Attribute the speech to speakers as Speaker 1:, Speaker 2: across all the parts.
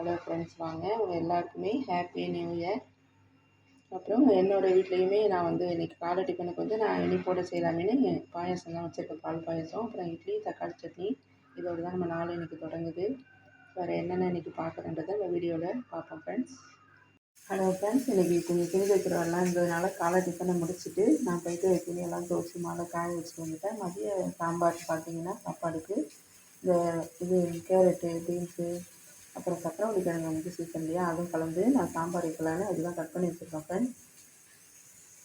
Speaker 1: Hello friends வாங்க. உங்கள் எல்லாருக்குமே ஹாப்பி நியூ இயர் அப்புறம் என்னோடய வீட்லேயுமே நான் வந்து இன்றைக்கி காலை டிஃபனுக்கு வந்து நான் இனிப்போடு செய்யலாமேன்னு பாயாசம்லாம் வச்சுருக்கேன். பால் பாயாசம் அப்புறம் இட்லி தக்காளி சட்னி. இதோடு தான் நம்ம நாள் இன்றைக்கி தொடங்குது. வேறு என்னென்ன இன்றைக்கி பார்க்குறன்றதை நம்ம வீடியோவில் பார்ப்போம் ஃப்ரெண்ட்ஸ் ஹலோ ஃப்ரெண்ட்ஸ் இன்றைக்கி கொஞ்சம் துணி வைக்கிறவெல்லாம் இருந்ததுனால காலை டிஃபனை முடிச்சுட்டு நான் போயிட்டு துணியெல்லாம் துவச்சி மாலை காய வச்சுட்டு வந்துட்டேன். மதிய சாம்பார் பார்த்தீங்கன்னா சாப்பாடுக்கு. இந்த இது கேரட்டு பீன்ஸு அப்புறம் சக்கரவள்ளி கிழங்கு வந்து சீசன் இல்லையா? அதுவும் கலந்து நான் சாம்பார் வைக்கலான்னு அதுதான் கட் பண்ணி வச்சுருக்கேன் ஃப்ரெண்ட்ஸ்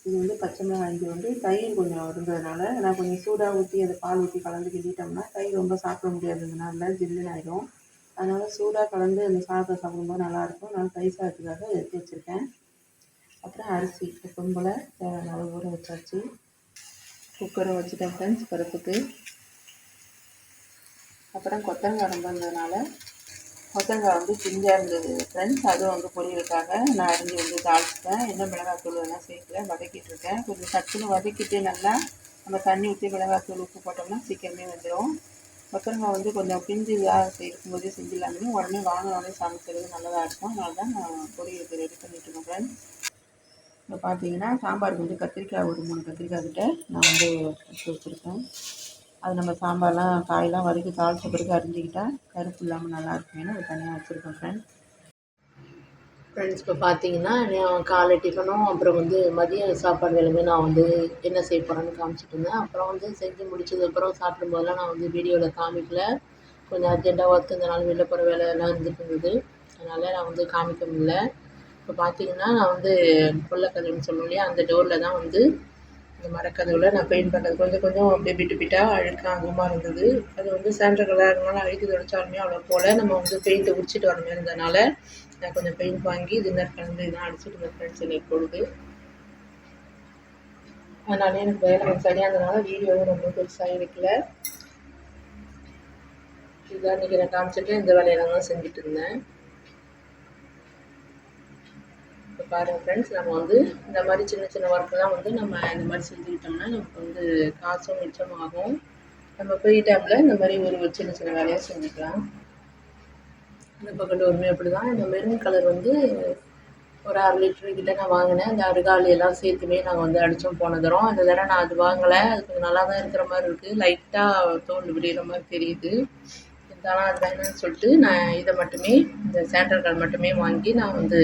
Speaker 1: இது வந்து பச்சை மிளகாய் இது வந்து தயிர் கொஞ்சம் இருந்ததுனால நான் கொஞ்சம் சூடாக ஊற்றி அதை பால் ஊற்றி கலந்து கிண்டிட்டோம்னா தயிர் ரொம்ப சாப்பிட முடியாததுனால ஜில்லுன்னு ஆகிடும் அதனால் சூடாக கலந்து அந்த சாதத்தை சாப்பிடும்போது நல்லாயிருக்கும் நான் தயிர் சாதத்துக்காக எடுத்து வச்சுருக்கேன். அப்புறம் அரிசி கும்பல தேவையான அளவு ஊற வச்சாச்சு. குக்கரை வச்சுட்டேன் ஃப்ரெண்ட்ஸ் பருப்புக்கு. அப்புறம் கொத்தரங்காய் ரொம்ப இருந்ததுனால கொத்தங்காய் வந்து பிஞ்சாக இருந்தது ஃப்ரெண்ட்ஸ் அதுவும் வந்து பொரியலுக்காக நான் அரிஞ்சு வந்து தாளிச்சிட்டேன். இன்னும் மிளகாத்தூள் எல்லாம் சேர்க்கல வதக்கிட்டு இருக்கேன் கொஞ்சம் சட்டுன்னு வதக்கிட்டு நல்லா நம்ம தண்ணி ஊற்றி மிளகாத்தூள் உப்பு போட்டோம்னா சீக்கிரமே வந்துடும் கொத்தரங்காய் வந்து கொஞ்சம் பிஞ்சு இதாக இருக்கும்போதே செஞ்சிடலாமே உடனே வாங்கினோடனே சமைக்கிறது நல்லதாக இருக்கும். அதனால தான் நான் பொரியலுக்கு ரெடி பண்ணிட்டு இருக்கேன் ஃப்ரெண்ட்ஸ் இப்போ பார்த்தீங்கன்னா சாம்பாருக்கு வந்து கத்திரிக்காய் ஒரு மூணு கத்திரிக்காய் கிட்ட நான் வந்து வச்சுருக்கேன். அது நம்ம சாம்பார்லாம் காயெல்லாம் வதக்கி தாளித்த பிறகு அரிஞ்சிக்கிட்டால் கருப்பு இல்லாமல் நல்லாயிருக்குமேனு அது தனியாக வச்சுருக்கேன் ஃப்ரெண்ட்ஸ் ஃப்ரெண்ட்ஸ் இப்போ பார்த்தீங்கன்னா நான் காலை டிஃபனும் அப்புறம் வந்து மதிய சாப்பாடு வேலையுமே நான் வந்து என்ன செய்ய போகிறேன்னு காமிச்சிட்டு இருந்தேன். அப்புறம் வந்து செஞ்சு முடிச்சதுக்கப்புறம் சாப்பிடும்போதெல்லாம் நான் வந்து வீடியோவில் காமிக்கல. கொஞ்சம் அர்ஜென்ட்டாக ஒர்க் இருந்தனால வெளில போகிற வேலையெல்லாம் இருந்துட்டு இருந்தது. அதனால் நான் வந்து காமிக்க முடியல. இப்போ பார்த்தீங்கன்னா நான் வந்து கொல்லக்கதவுன்னு சொல்லுவோம் இல்லையா அந்த டோரில் தான் வந்து இந்த மரக்கதவில் நான் பெயிண்ட் பண்ணுறது கொஞ்சம் கொஞ்சம் அப்படியே பிட்டு பிட்டாக அழுக்க அதிகமாக இருந்தது. அது வந்து சாண்டல் இருந்தாலும் அழுக்கு தொடச்சாலுமே அவ்வளோ போல். நம்ம வந்து பெயிண்ட்டை உடிச்சிட்டு வர மாதிரி இருந்ததுனால நான் கொஞ்சம் பெயிண்ட் வாங்கி டின்னர் கலந்து இதெல்லாம் அடிச்சுட்டு இருந்தேன் ஃப்ரெண்ட்ஸ் இன்னைக்கு பொழுது. அதனால எனக்கு வேலை சரியாக இருந்ததுனால வீடியோவும் ரொம்ப பெருசாக இருக்கல இதுதான் இன்றைக்கி நான் காமிச்சிட்டு இந்த வேலையெல்லாம் தான் செஞ்சுட்டு இருந்தேன் இப்போ பாருங்கள் ஃப்ரெண்ட்ஸ் நம்ம வந்து இந்த மாதிரி சின்ன சின்ன ஒர்க்கெலாம் வந்து நம்ம இந்த மாதிரி செஞ்சுக்கிட்டோம்னா நமக்கு வந்து காசும் மிச்சமாகும் நம்ம ஃப்ரீ டைமில் இந்த மாதிரி ஒரு சின்ன சின்ன வேலையாக செஞ்சுக்கலாம். இந்த பக்கம் டோருமே அப்படி தான் இந்த மெரூன் கலர் வந்து ஒரு அரை லிட்டரு கிட்ட நான் வாங்கினேன். அந்த அருகாலி எல்லாம் சேர்த்துமே நாங்கள் வந்து அடித்தோம் போன தரம். அந்த தடவை நான் அது வாங்கலை. அது கொஞ்சம் நல்லா தான் இருக்கிற மாதிரி இருக்குது லைட்டாக தோல் விடுகிற மாதிரி தெரியுது. ஆனால் அது சொல்லிட்டு நான் இதை மட்டுமே இந்த சாண்டல் மட்டுமே வாங்கி நான் வந்து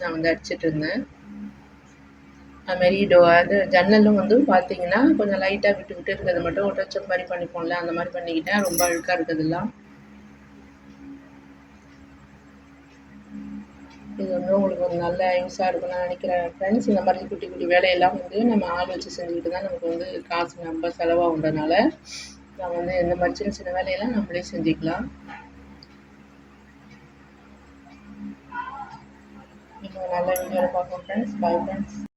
Speaker 1: நான் வந்து அடிச்சிட்டு இருந்தேன். அதுமாரி டோ அது ஜன்னலும் வந்து பார்த்தீங்கன்னா கொஞ்சம் லைட்டாக விட்டு விட்டு இருக்கிறது மட்டும் ஒட்டச்சம் மாதிரி பண்ணிப்போம்ல அந்த மாதிரி பண்ணிக்கிட்டேன் ரொம்ப அழுக்காக இருக்கிறதுலாம். இது வந்து உங்களுக்கு ஒரு நல்ல யூஸாக இருக்கும்னு நான் நினைக்கிறேன். ஃப்ரெண்ட்ஸ் இந்த மாதிரி குட்டி குட்டி வேலையெல்லாம் வந்து நம்ம ஆள் வச்சு செஞ்சுக்கிட்டு தான் நமக்கு வந்து காசு ரொம்ப செலவாகுன்றதுனால நம்ம வந்து இந்த மாதிரி சின்ன சின்ன வேலையெல்லாம் நம்மளே செஞ்சுக்கலாம். இப்போ நல்ல வீடியோவில் பார்ப்போம் ஃப்ரெண்ட்ஸ் பை ஃப்ரெண்ட்ஸ்